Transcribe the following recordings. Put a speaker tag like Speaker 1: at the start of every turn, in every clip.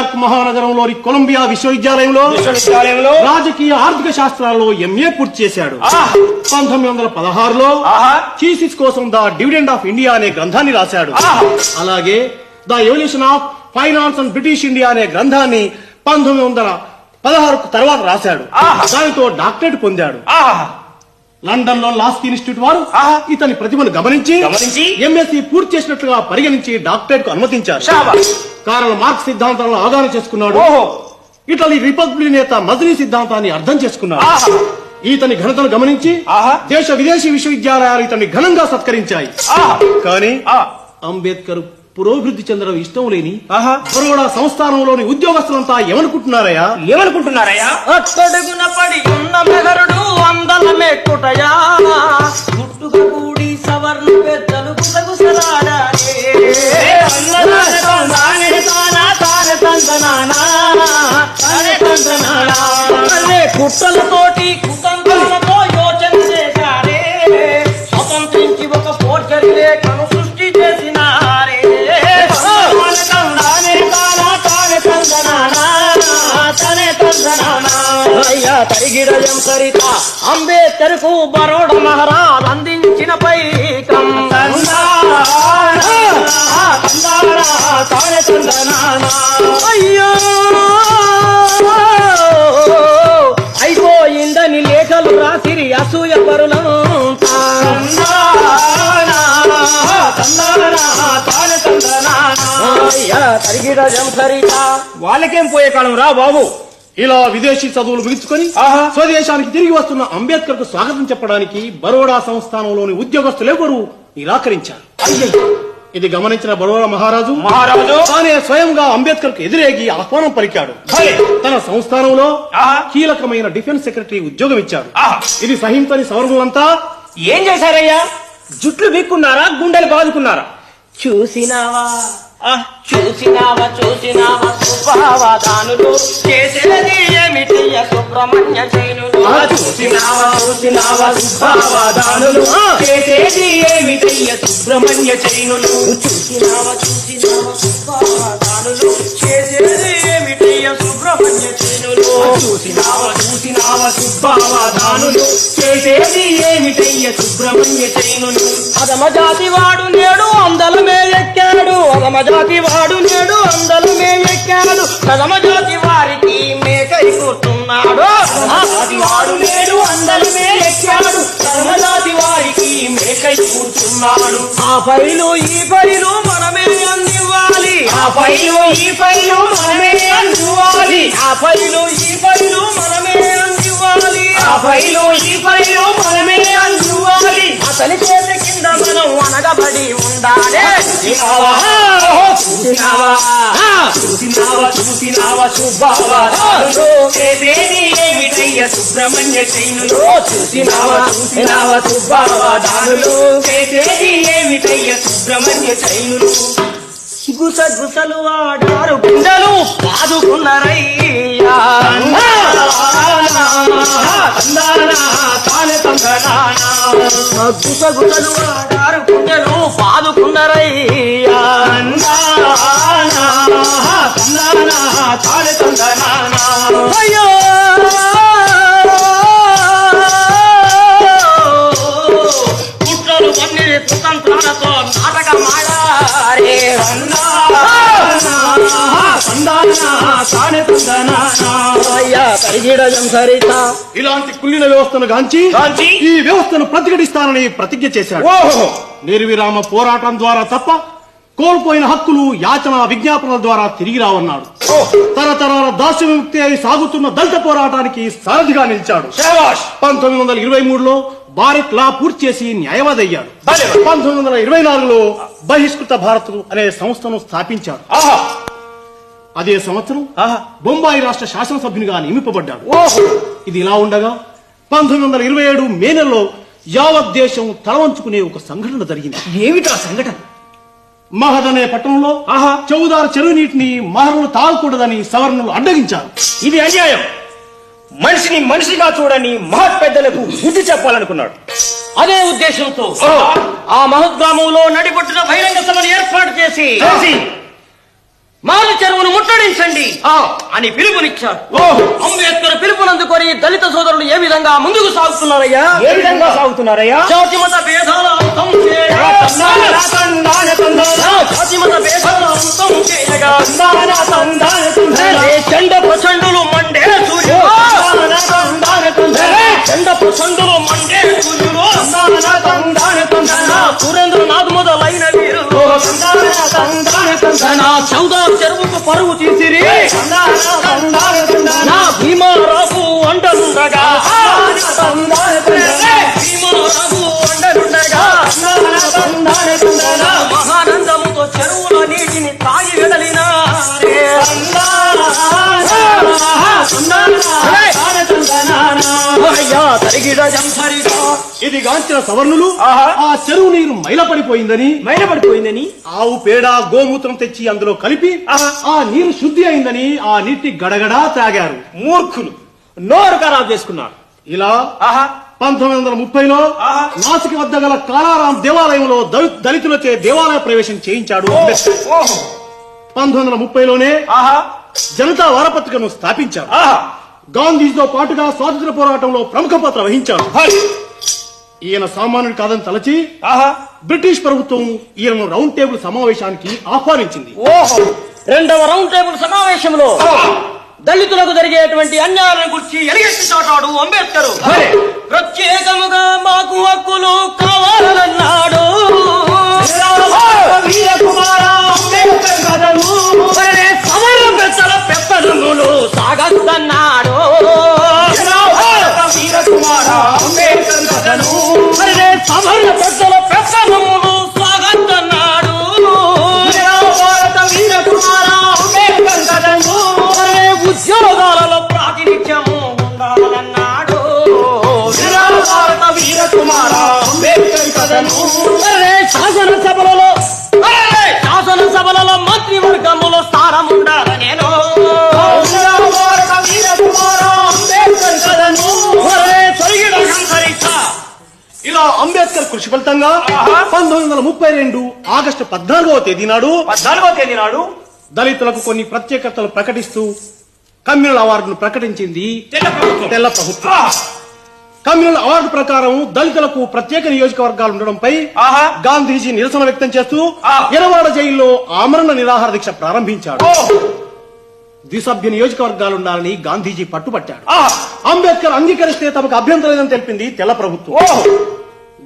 Speaker 1: New York మహానగరంలోని Colombia విశ్వవిద్యాలయంలో
Speaker 2: విశ్వవిద్యాలయంలో
Speaker 1: రాజకీయ ఆర్థిక శాస్త్రాల్లో ఎంఏ పూర్తి చేశాడు. పంతొమ్మిది వందల పదహారులో. థీసిస్ కోసం ద డివిడెండ్ ఆఫ్ ఇండియా అనే గ్రంథాన్ని రాశాడు. అలాగే the evolution of finance and British India అనే గ్రంథాన్ని పంతొమ్మిది వందల పదహారుకు తర్వాత రాశాడు. దానితో డాక్టరేట్ పొందాడు లండన్లో లాస్క్ ఇన్స్టిట్యూట్ వారు. ఇతని ప్రతిభను గమనించి
Speaker 2: గమనించి
Speaker 1: ఎంఎస్సి పూర్తి చేసినట్లుగా పరిగణించి డాక్టరేట్కు అనుమతించారు కారణం మార్క్స్ సిద్ధాంతాలను అవగాహన చేసుకున్నాడు. ఇటలీ రిపబ్లిక్ నేత మజిలీ సిద్ధాంతాన్ని అర్థం చేసుకున్నాడు. ఇతని ఘనతను గమనించి. దేశ విదేశీ విశ్వవిద్యాలయాలు ఇతన్ని ఘనంగా సత్కరించాయి. కానీ. అంబేద్కర్ పురోభివృద్ధి చెందడం ఇష్టం లేని
Speaker 2: ఆహా.
Speaker 1: బరోడా సంస్థానంలోని ఉద్యోగస్తులంతా ఏమనుకుంటున్నారయ్యా?
Speaker 2: ఏమనుకుంటున్నారయ్యా?
Speaker 3: అట్టడుగున పడి ఉన్న మెదరుడు అందల మెక్కుటయా గుట్టుగా కూడి సవర్ణ పెద్దలు గుసగుసలాడారే అరే అయ్యా తరిగిడయం సరిత అంబేద్కర్కు బరోడ మహారాజ్ అందించిన పైకం. అయ్యో! అయిపోయిందని లేఖలు రాసిరి అసూయ పరులను అయ్యా తరిగిడయం సరిత
Speaker 2: వాళ్ళకేం పోయే కాలం రా బాబు?
Speaker 1: ఇలా విదేశీ చదువులు ముగించుకొని
Speaker 2: ఆహా.
Speaker 1: స్వదేశానికి తిరిగి వస్తున్న అంబేద్కర్కు స్వాగతం చెప్పడానికి బరోడా సంస్థానంలోని ఉద్యోగస్తులెవరూ నిరాకరించారు. ఇది గమనించిన బరోడా మహారాజు?
Speaker 2: మహారాజు.
Speaker 1: తానే స్వయంగా అంబేద్కర్కు ఎదురేగి ఆహ్వానం పలికాడు. తన సంస్థానంలో
Speaker 2: ఆహా.
Speaker 1: కీలకమైన డిఫెన్స్ సెక్రటరీ ఉద్యోగం ఇచ్చాడు
Speaker 2: ఆహా.
Speaker 1: ఇది సహించని సవర్ణులంతా?
Speaker 2: ఏం చేశారయ్యా? జుట్లు బిక్కున్నారా గుండెలు బాదుకున్నారా
Speaker 3: చూసినావా? చూసినావా చూసినావా? చేసేది సుబ్రహ్మణ్య
Speaker 2: చూసినావా చేసేది ఏమిటయ్య సుబ్రహ్మణ్య చైనులు
Speaker 3: చూసినావా చూసినావా సుభావదానులు చేసేది ఏమిటి సుబ్రహ్మణ్య శైనులు
Speaker 2: చూసినావా చూసినావా సుబ్బావధానులు చేసేది ఏమిటయ్య సుబ్రహ్మణ్య చైనులు
Speaker 3: అదమ జాతి వాడు నేడు అందలమే ఎక్కాడు అదమ జాతి వాడు నేడు అందలమే ఎక్కాడు కదమ జాతి వారికి మేకై కూర్చున్నాడు
Speaker 2: జాతి వాడు నేడు అందలమే ఎక్కాడు. కర్మజాతి వారికి మేకై కూర్చున్నాడు
Speaker 3: ఆ పైలు ఈ పైలు మనమే అందివ్వాలి.
Speaker 2: ఆ పైలు ఈ పైలు మనమే అందివ్వాలి.
Speaker 3: ఆ పైలు ఈ పైలు మనమే అందివ్వాలి.
Speaker 2: ఆ పైలు ఈ పైలు మనమే అందివ్వాలి.
Speaker 3: అతని చేతి కింద మనం అనగబడి ఉండాలి.
Speaker 2: చూసినావా? చూసినావా చేసేది ఏమిటయ్య సుబ్రహ్మణ్య చైనులు? చూసినావా చూసినావా చేసేది ఏమిటయ్య సుబ్రహ్మణ్య చైనులు?
Speaker 3: గుస గుసలు గుండెలు పాదుకున్నారయ్యా గుస గుసలు వాడారు గుండెలు పాదుకున్నారయ్యా అయ్యో కుట్రలు కొన్ని కుతంత్రాలతో నాటకమాడారే అయ్యా పరిగిడజం సరిత
Speaker 1: ఇలాంటి కుళ్ళిన వ్యవస్థను గాంచి? ఈ వ్యవస్థను ప్రతిఘటిస్తానని ప్రతిజ్ఞ చేశాడు
Speaker 2: ఓహో
Speaker 1: నిర్విరామ పోరాటం ద్వారా తప్ప కోల్పోయిన హక్కులు యాచన విజ్ఞాపనల ద్వారా తిరిగి రావన్నాడు. తరతరాల దాస్య విముక్తి అయి సాగుతున్న దళిత పోరాటానికి సారథిగా నిలిచాడు. పంతొమ్మిది వందల ఇరవై మూడులో భారత్ లా పూర్తి చేసి న్యాయవాది అయ్యాడు. పంతొమ్మిది వందల ఇరవై నాలుగులో బహిష్కృత భారత్ అనే సంస్థను స్థాపించాడు. అదే సంవత్సరం
Speaker 2: ఆహా!
Speaker 1: బొంబాయి రాష్ట్ర శాసనసభ్యునిగా నియమింపబడ్డాడు. ఇది ఇలా ఉండగా పంతొమ్మిది వందల ఇరవై ఏడు మే నెలలో యావత్ దేశం తలవంచుకునే ఒక సంఘటన జరిగింది.
Speaker 2: ఏమిటా సంఘటన?
Speaker 1: మహద్ అనే పట్టణంలో
Speaker 2: ఆహా
Speaker 1: చౌదారు చెరువు నీటిని మహర్లు తాగకూడదని సవర్ణులు అడ్డగించారు.
Speaker 2: ఇది అన్యాయం. మనిషిని మనిషిగా చూడని మహత్ పెద్దలకు బుద్ధి చెప్పాలనుకున్నాడు.
Speaker 3: అదే ఉద్దేశంతో. ఆ మహద్గ్రామంలో నడిపొట్టున బహిరంగ సభను ఏర్పాటు చేసి మాల చెరువును ముట్ట ముట్టడించండి
Speaker 2: ఆ,
Speaker 3: అని పిలుపునిచ్చారు. అంబేద్కర్ పిలుపునందుకొని దళిత సోదరులు ఏ విధంగా ముందుకు సాగుతున్నారయ్యా?
Speaker 2: ఏ విధంగా సాగుతున్నారయ్యా?
Speaker 3: జాతి మత భేదాల అంతం చండ ప్రచండులు మండే సూర్యుడు చండ ప్రచండులు మండే సూర్యుడు
Speaker 2: తందాన
Speaker 3: సురేంద్రనాథ్ మొదలైన వీరు చౌదా చెరువుకు పరువు తీసిరి
Speaker 1: ఇది గాంచిన సవర్ణులు. ఆ చెరువు నీరు మైలపడిపోయిందని.
Speaker 2: మైలపడిపోయిందని.
Speaker 1: ఆవు పేడ గోమూత్రం తెచ్చి అందులో కలిపి. ఆ నీరు శుద్ధి అయిందని ఆ నీటి గడగడా తాగారు
Speaker 2: మూర్ఖులు. నోరు ఖరాబ్ చేసుకున్నారు.
Speaker 1: ఇలా పంతొమ్మిది వందల ముప్పైలో
Speaker 2: ఆహా.
Speaker 1: నాసిక వద్ద గల కాలారాం దేవాలయంలో దళి- దళితులచే దేవాలయ ప్రవేశం చేయించాడు పంతొమ్మిది వందల ముప్పైలోనే
Speaker 2: ఆహా.
Speaker 1: జనతా వారపత్రికను స్థాపించాడు
Speaker 2: ఆహా
Speaker 1: గాంధీజీతో పాటుగా స్వాతంత్ర పోరాటంలో ప్రముఖ పాత్ర వహించాడు
Speaker 2: హరి.
Speaker 1: ఈయన సామాన్యుడు కాదని తలచి
Speaker 2: ఆహా!
Speaker 1: బ్రిటిష్ ప్రభుత్వం ఈయనను రౌండ్ టేబుల్ సమావేశానికి ఆహ్వానించింది.
Speaker 2: ఓహో!
Speaker 3: రెండవ రౌండ్ టేబుల్ సమావేశంలో దళితులకు జరిగేటువంటి అన్యాయాలను గురించి ఎలుగెత్తి చాటాడు అంబేద్కర్. ప్రత్యేకముగా మాకు హక్కులు కావాలన్నాడు.
Speaker 2: వీరకుమార
Speaker 3: సవర్ణ
Speaker 1: ఇలా అంబేద్కర్ కృషి ఫలితంగా. పంతొమ్మిది వందల ముప్పై రెండు ఆగస్టు పద్నాలుగవ తేదీ నాడు
Speaker 2: పద్నాలుగో తేదీ నాడు
Speaker 1: దళితులకు కొన్ని ప్రత్యేకతలు ప్రకటిస్తూ కమ్యూనల్ అవార్డును ప్రకటించింది
Speaker 2: తెల్ల ప్రభుత్వం.
Speaker 1: కమ్యూనల్ అవార్డు ప్రకారం దళితులకు ప్రత్యేక నియోజకవర్గాలు ఉండడంపై. గాంధీజీ నిరసన వ్యక్తం చేస్తూ. ఎరవాడ జైల్లో ఆమరణ నిరాహార దీక్ష ప్రారంభించాడు. ద్విసభ్య నియోజకవర్గాలు ఉండాలని గాంధీజీ పట్టుబట్టాడు. అంబేద్కర్ అంగీకరిస్తే తమకు అభ్యంతరం లేదని తెలిపింది తెల్ల ప్రభుత్వం.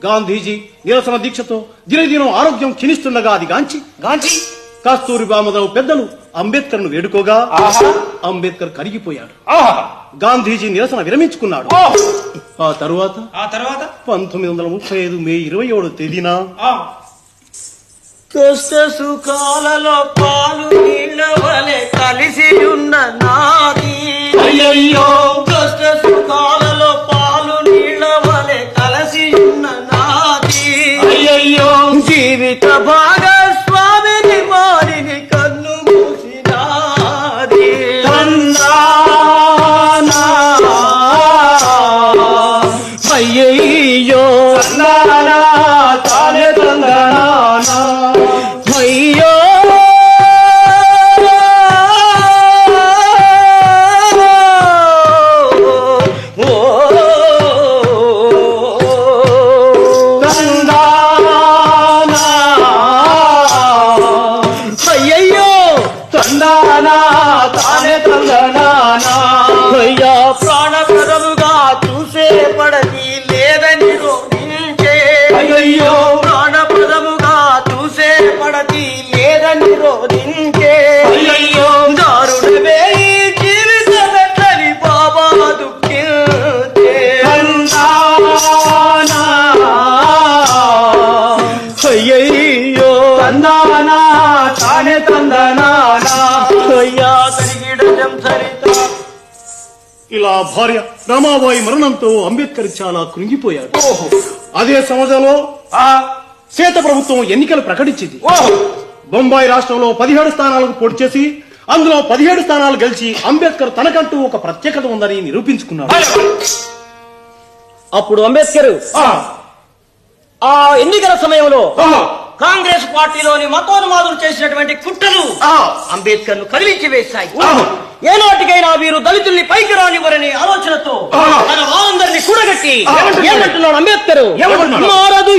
Speaker 1: గాంధీజీ నిరసన దీక్షతో దినదినం ఆరోగ్యం క్షీణిస్తుండగా అది గాంచి
Speaker 2: గాంధీ
Speaker 1: కస్తూరిబా మొదలు పెద్దలు అంబేద్కర్ను వేడుకోగా
Speaker 2: ఆహా.
Speaker 1: అంబేద్కర్ కరిగిపోయాడు
Speaker 2: ఆహా.
Speaker 1: గాంధీజీ నిరసన విరమించుకున్నాడు. ఆ తరువాత
Speaker 2: ఆ తర్వాత
Speaker 1: పంతొమ్మిది వందల ముప్పై ఐదు మే ఇరవై ఏడు తేదీన.
Speaker 3: కష్ట సుఖాలలో పాలు నీళ్ళ వలె కలిసి ఉన్న నాది
Speaker 1: అయ్యయ్యో
Speaker 3: బాబా దుఃఖించే. అయ్యయ్యో
Speaker 1: తందానా, తానే తందానా.
Speaker 3: అయ్యా తరిగిడజం సరిత
Speaker 1: ఇలా భార్య రమాబాయి మరణంతో అంబేద్కర్ చాలా కృంగిపోయాడు
Speaker 2: ఓహో.
Speaker 1: అదే సంవత్సరంలో
Speaker 2: ఆ.
Speaker 1: శ్వేత ప్రభుత్వం ఎన్నికలు ప్రకటించింది
Speaker 2: ఓహో.
Speaker 1: బొంబాయి రాష్ట్రంలో పదిహేడు స్థానాలకు పోటీ చేసి అందులో పదిహేడు స్థానాలు గెలిచి అంబేద్కర్ తనకంటూ ఒక ప్రత్యేకత ఉందని నిరూపించుకున్నాడు.
Speaker 3: అప్పుడు అంబేద్కర్
Speaker 2: ఆ.
Speaker 3: ఎన్నికల సమయంలో. కాంగ్రెస్ పార్టీలోని మతోన్మాదులు చేసినటువంటి కుట్రలు అంబేద్కర్ను కదిలించి వేశాయి ఏనాటికైనా వీరు దళితుల్ని పైకి రానివ్వరని ఆలోచనతో తన వారందరినీ కూడగట్టి ఏమంటున్నాడు అంబేద్కర్? మారదు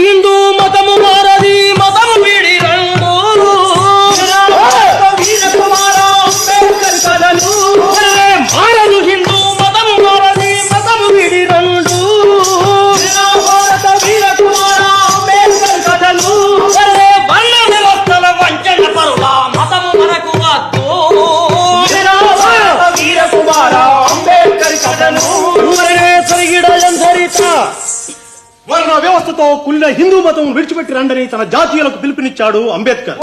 Speaker 3: వర్ణ
Speaker 1: వ్యవస్థతో కుళ్ళిన హిందూ మతం విడిచిపెట్టి రండని తన జాతీయులకు పిలుపునిచ్చాడు అంబేద్కర్.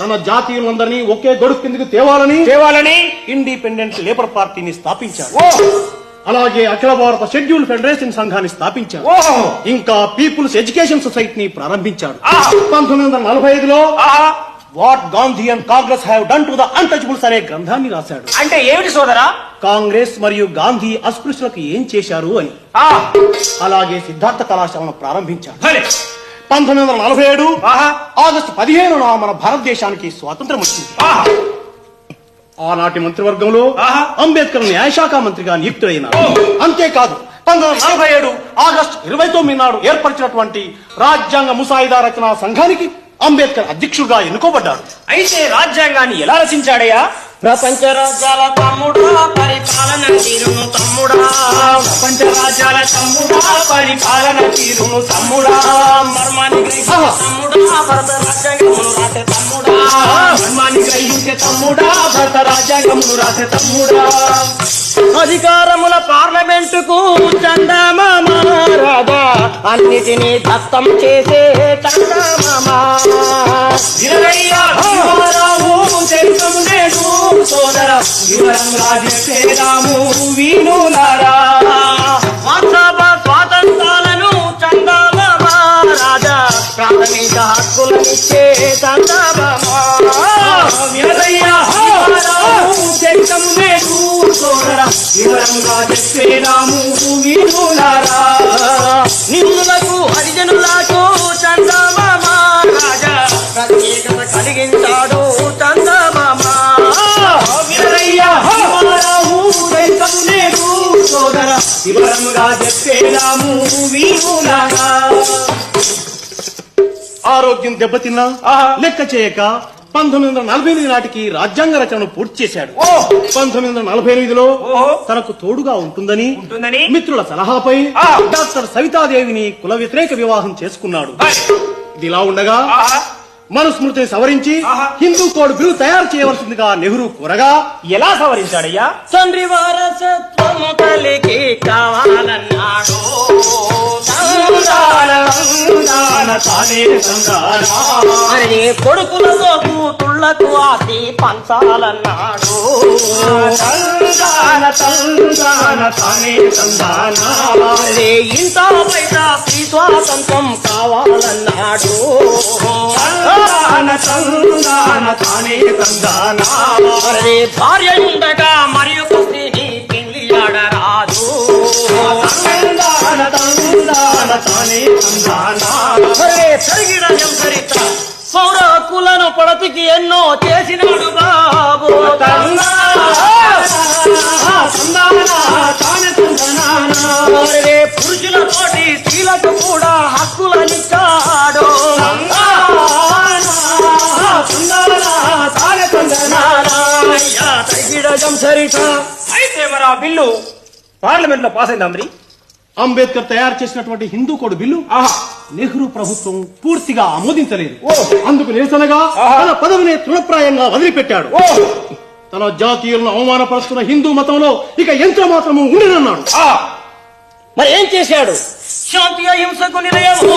Speaker 1: తన జాతీయులందరినీ ఒకే గొడుగు కిందకు తేవాలని
Speaker 2: దేవాలని
Speaker 1: ఇండిపెండెంట్ లేబర్ పార్టీని స్థాపించాడు. అలాగే అఖిల భారత షెడ్యూల్ ఫెడరేషన్ సంఘాన్ని స్థాపించాడు. ఇంకా పీపుల్స్ ఎడ్యుకేషన్ సొసైటీని ప్రారంభించాడు. పంతొమ్మిది వందల నలభై ఐదులో. What Gandhi and Congress have done to the untouchables అనే గ్రంథాన్ని రాశాడు
Speaker 2: అంటే ఏమిటి సోదరా
Speaker 1: కాంగ్రెస్ మరియు గాంధీ అస్పృశ్యులకు ఏం చేశారు అని
Speaker 2: ఆ,
Speaker 1: అలాగే సిద్ధార్థ కళాశాలను ప్రారంభించాడు
Speaker 2: భలే.
Speaker 1: పంతొమ్మిది వందల నలభై ఏడు
Speaker 2: ఆహా.
Speaker 1: ఆగస్టు పదిహేనున మన భారతదేశానికి స్వాతంత్రం వచ్చింది
Speaker 2: ఆహా.
Speaker 1: ఆనాటి మంత్రివర్గంలో
Speaker 2: ఆహా.
Speaker 1: అంబేద్కర్ న్యాయశాఖ మంత్రిగా నియుక్తుడైనారు అంతేకాదు పంతొమ్మిది వందల నలభై ఏడు ఆగస్టు ఇరవై తొమ్మిది నాడు ఏర్పరిచినటువంటి రాజ్యాంగ ముసాయిదా రచనా సంఘానికి అంబేద్కర్ అధ్యక్షుడిగా ఎన్నుకోబడ్డాడు.
Speaker 2: అయితే రాజ్యాంగాన్ని ఎలా రచించాడయ్యా?
Speaker 3: ప్రపంచ రాజ్యాల తమ్ముడా పరిపాలన తీరును తమ్ముడా.
Speaker 2: ప్రపంచ రాజ్యాల తమ్ముడా పరిపాలన తీరును తమ్ముడా.
Speaker 3: మర్మాన్ని గ్రహించిన తమ్ముడా భరత రాజ్యాంగమును రాసే తమ్ముడా.
Speaker 2: ధర్మాన్ని గ్రహించే తమ్ముడా భరత రాజ్యాంగమును రాసే తమ్ముడా.
Speaker 3: అధికారముల పార్లమెంటుకు చందమామ రాధా అన్నిటినీ దత్తం చేసే చందమామ
Speaker 2: సోదర వీణులారా
Speaker 3: వాట్సాప స్వాతంత్రాలను చందమామ రాజా ప్రాథమిక హక్కులనిచ్చే చందమామ
Speaker 2: వీరయ్య వివరంగా చెప్పేదాము వీణులారా
Speaker 3: నిన్నులకు హరిజనులకు చందమామ రాజా ప్రత్యేకత కలిగించాడు చందమామ.
Speaker 2: సోదర వివరంగా చెప్పేదాము వీణులారా
Speaker 1: ఆరోగ్యం దెబ్బతిన్నా. లెక్క చేయక పంతొమ్మిది వందల నలభై ఎనిమిది నాటికి రాజ్యాంగ రచనను పూర్తి చేశాడు
Speaker 2: ఓ
Speaker 1: పంతొమ్మిది వందల నలభై ఎనిమిదిలో. తనకు తోడుగా ఉంటుందని
Speaker 2: ఉంటుందని
Speaker 1: మిత్రుల సలహాపై. డాక్టర్ సవితాదేవిని కుల వ్యతిరేక వివాహం చేసుకున్నాడు. ఇది ఇలా ఉండగా. మనుస్మృతిని సవరించి. హిందూ కోడ్ బిల్ తయారు చేయవలసిందిగా నెహ్రూ కోరగా
Speaker 2: ఎలా సవరించాడయ్యా
Speaker 3: తండ్రి వారసత్వము కలిగి కావాలన్నాడు అరే కొడుకులతో కూతుళ్ళకు ఆసి పంచాలన్నాడు. ఇంత బయట శ్రీ స్వాతంత్రం కావాలన్నాడు. భార్య ఉండగా మరియు పౌర హక్కులను పడతికి ఎన్నో చేసినాడు బాబు. అరే పురుషులతోటి స్త్రీలకు కూడా హక్కులనిచ్చాడు. చరిత్ర
Speaker 2: అయితే మరి ఆ బిల్లు పార్లమెంట్లో పాస్ అయిందా మరి?
Speaker 1: అంబేద్కర్ తయారు చేసినటువంటి హిందూ కోడ్ బిల్లు నెహ్రూ ప్రభుత్వం పూర్తిగా ఆమోదించలేదు. అందుకు నిరసనగా
Speaker 2: ఆహా.
Speaker 1: తన పదవిని తృణప్రాయంగా వదిలిపెట్టాడు. తన జాతీయులను అవమానపరుస్తున్న హిందూ మతంలో ఇక ఎంత మాత్రము ఉండనన్నాడు.
Speaker 3: మరి ఏం చేశాడు? శాంతి అహింసకు నిలయము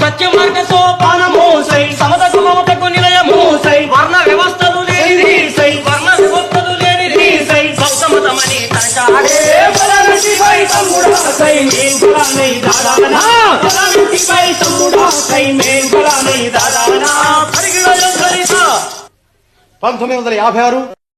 Speaker 3: సత్య మార్గ సోపానము సమతకు మమతకు నిలయము వర్ణ వ్యవస్థలు వర్ణ వ్యవస్థలు
Speaker 1: పంతొమ్మిది వందల యాభై ఆరు